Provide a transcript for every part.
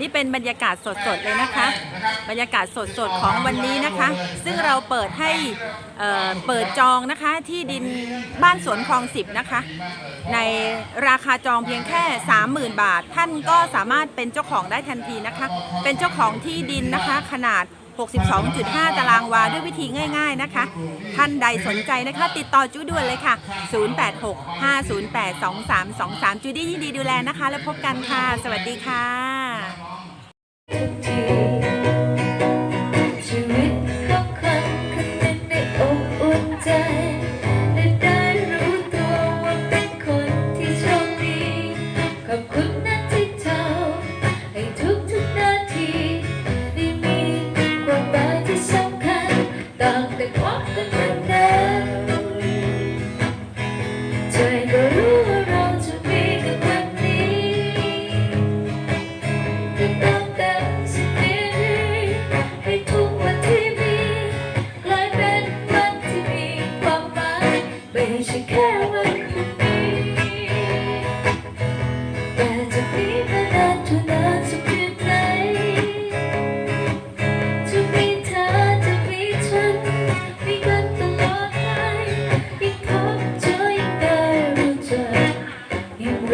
นี่เป็นบรรยากาศสดๆเลยนะคะ บรรยากาศสดๆของวันนี้นะคะ ซึ่งเราเปิดให้เเปิดจองนะคะที่ดินบ้านสวนคลองสิบนะคะ ในราคาจองเพียงแค่ 30,000 บาท ท่านก็สามารถเป็นเจ้าของได้ทันทีนะคะ เป็นเจ้าของที่ดินนะคะขนาด62.5 ตารางวาด้วยวิธีง่ายๆนะคะ ท่านใดสนใจนะคะ ติดต่อจูด่วนเลยค่ะ 0865082323 จูดี้ยินดีดูแลนะคะ แล้วพบกันค่ะ สวัสดีค่ะ อบคุณนะที่เธอให้ทุกทุกนาทีได้มีความหมายที่สำคัญต่างแต่ความเป็นเหมือนเดิมใจก็รู้ว่าเราจะมีกันวันนี้จะต้องเติมสิ่งดีๆให้ทุกวันที่มีกลายเป็นวันที่มีความหมายไม่ใช่แค่วัน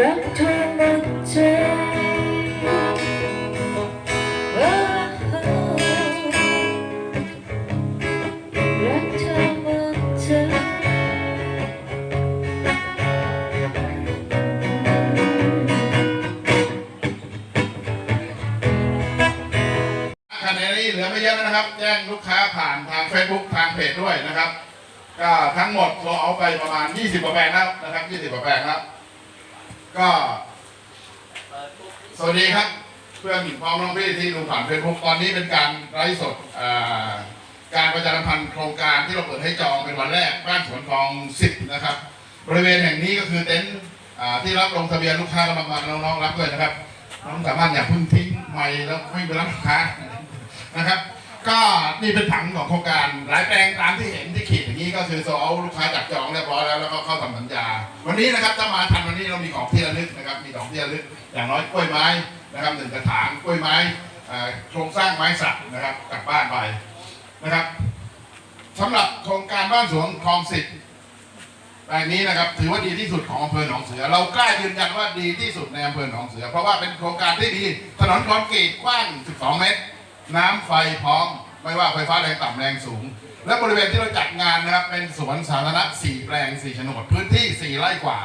รักเธอหมดใจรักเธอหมดใจคะแนนนี้เหลือไม่เยอะแล้วนะครับ แจ้งลูกค้าผ่านทาง Facebook ทางเพจด้วยนะครับ ก็ทั้งหมดเราเอาไปประมาณ 20กว่าแปลงแล้วนะครับ 20กว่าแปลงแล้ว ก็สวัสดีครับ เพื่อนพ้องน้องพี่ที่ดูผ่าน Facebook ตอนนี้เป็นการไลฟ์สดการประชาสัมพันธ์โครงการที่เราเปิดให้จองเป็นวันแรกบ้านสวนคลองสิบนะครับ บริเวณแห่งนี้ก็คือเต็นท์ที่รับลงทะเบียนลูกค้ากำลังมาน้องๆรับด้วยนะครับน้องสามารถอย่าพึ่งทิ้งไม่แล้วไม่ไปรับลูกค้านะครับ ก็นี่เป็นผังของโครงการหลายแปลงตามที่เห็นที่ขีด ก็คือโซเอาลูกค้าจับจองเรียบร้อยแล้วแล้วก็เข้าทำสัญญา วันนี้นะครับถ้ามาทันวันนี้เรามีของที่ระลึกนะครับ มีของที่ระลึกอย่างน้อยกล้วยไม้นะครับหนึ่งกระถางกล้วยไม้โครงสร้างไม้สักนะครับกลับบ้านไปนะครับสำหรับโครงการบ้านสวนคลองสิบแปลงนี้นะครับถือว่าดีที่สุดของอำเภอหนองเสือ เรากล้ายืนยันว่าดีที่สุดในอำเภอหนองเสือ เพราะว่าเป็นโครงการที่ดีถนนคอนกรีตกว้าง 12 เมตร น้ำไฟพร้อม ไม่ว่าไฟฟ้าแรงต่ำแรงสูง และบริเวณที่เราจัดงานนะครับเป็นสวนสาธารณะ4แปลง4โฉนดพื้นที่4ไร่กว่า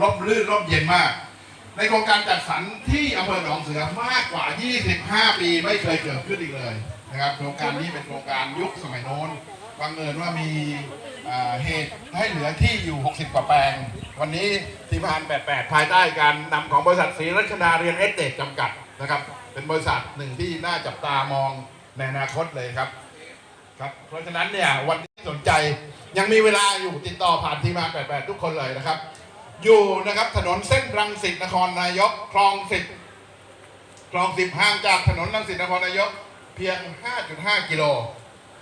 ร่มรื่นร่มเย็นมาก ในโครงการจัดสรรที่อำเภอหนองเสือมากกว่า 25 ปีไม่เคยเกิดขึ้นอีกเลยนะครับโครงการนี้เป็นโครงการยุคสมัยโน้นบังเอิญว่ามีเหตุให้เหลือที่อยู่ 60 กว่าแปลง วันนี้ทีมพาน88 ภายใต้การนำของบริษัทศรีรัชนาเรียนเอสเตจจำกัดนะครับ เป็นบริษัทหนึ่งที่น่าจับตามองในอนาคตเลยครับ ครับเพราะฉะนั้นเนี่ยวันที่สนใจยังมีเวลาอยู่ติดต่อผ่านทีมงาน88 ทุกคนเลยนะครับ อยู่นะครับถนนเส้นรังสิตนครนายกคลองสิบคลองสิบห่างจากถนนรังสิตนครนายก เพียง 5.5 กิโล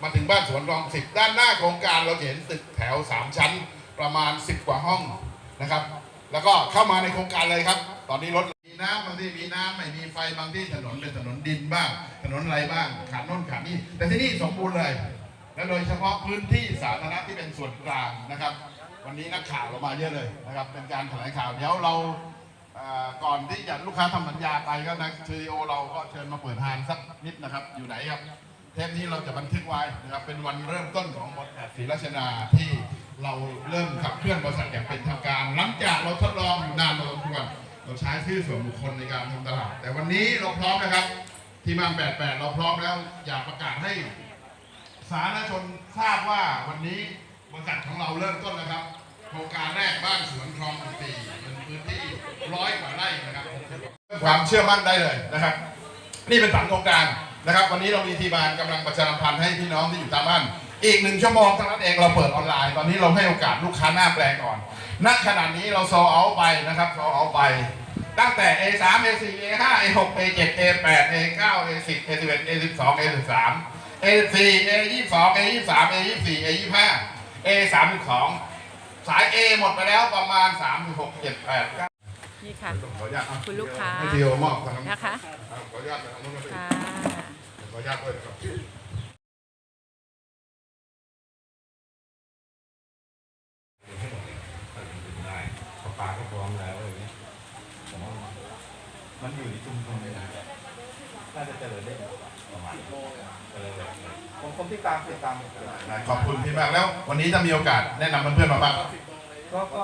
มาถึงบ้านสวนคลองสิบด้านหน้าโครงการเราจะเห็นตึกแถว 3 ชั้นประมาณ 10 กว่าห้องนะครับ แล้วก็เข้ามาในโครงการเลยครับ ตอนนี้รถ น้ำบางที่มีน้ำไม่มีไฟบางที่ถนนเป็นถนนดินบ้าง ถนนอะไรบ้างขาดโน่นขาดนี่แต่ที่นี่สมบูรณ์เลย และโดยเฉพาะพื้นที่สาธารณะที่เป็นส่วนกลางนะครับ วันนี้นักข่าวเรามาเยอะเลยนะครับเป็นการแถลงข่าวเดี๋ยวเราอ่อก่อนที่จะลูกค้าทำสัญญาไปก็นะสตูดิโอเราก็เชิญมาเปิดฮานสักนิดนะครับ อยู่ไหนครับ เทปนี้เราจะบันทึกไว้นะครับเป็นวันเริ่มต้นของบทศรีราชนาที่เราเริ่มขับเคลื่อนบริษัทอย่างเป็นทางการ หลังจากเราทดลองอยู่นานพอสมควร เราใช้ชื่อส่วนบุคคลในการทำตลาด แต่วันนี้เราพร้อมนะครับ ทีมงาน88 เราพร้อมแล้ว อยากประกาศให้ สาธารณชนทราบว่าวันนี้บริษัทของเราเริ่มต้นนะครับ โครงการแรกบ้านสวนคลองสีเป็นพื้นที่ร้อยกว่าไร่นะครับความเชื่อมั่นได้เลยนะครับ นี่เป็นฝันโครงการนะครับ วันนี้เรามีทีมงานกำลังประชาสัมพันธ์ให้พี่น้องที่อยู่ตามบ้าน อีกหนึ่งชั่วโมงเท่านั้นเองเราเปิดออนไลน์ ตอนนี้เราให้โอกาสลูกค้าหน้าแปลงก่อนณขณะนี้เราโซเอาไปนะครับโซเอาไป ตั้งแต่ A3 A4 A5 A6 A7 A8 A9 A10 A11 A12 A13 A4 A22 A23 A24 A25 A32 สาย A หมดไปแล้วประมาณ 3 6 7 8 9นี่ค่ะขออนุญาตรับคุณลูกค้าให้ทีโอมอบทางนั้นนะคะครับขออนุญาตทางนู้นนะครับค่ะขออนุญาตด้วยนะครับ ได้ปลาปลาก็พร้อมแล้วอย่างเงี้ยผมว่า มันอยู่ในชุมชนเลยนะน่าจะเจริญได้ประมาณเออผมผมติดตามติดตามขอบคุณพี่มากแล้ว วันนี้จะมีโอกาสแนะนำเพื่อนๆมาบ้างก็ก็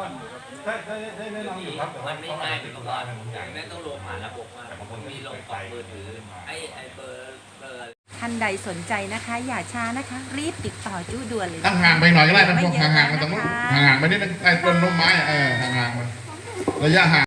ได้ได้ได้แนะนำอยู่ครับแต่ว่ามันไม่ง่ายเหมือนกับว่าอย่างแม่ต้องลงมาระบบว่าแต่บางคนมีลงกล่องมือถือไอ้ไอ้เบอร์เบอร์ท่านใดสนใจนะคะ อย่าช้านะคะ รีบติดต่อจู้ด่วนเลยตั้งห่างไปหน่อยก็ได้นะไม่เยอะห่างๆมันตรงนู้นนะคะห่างๆไปนิดนึงไอ้ต้นนมไม้อะเออห่างๆมันระยะห่าง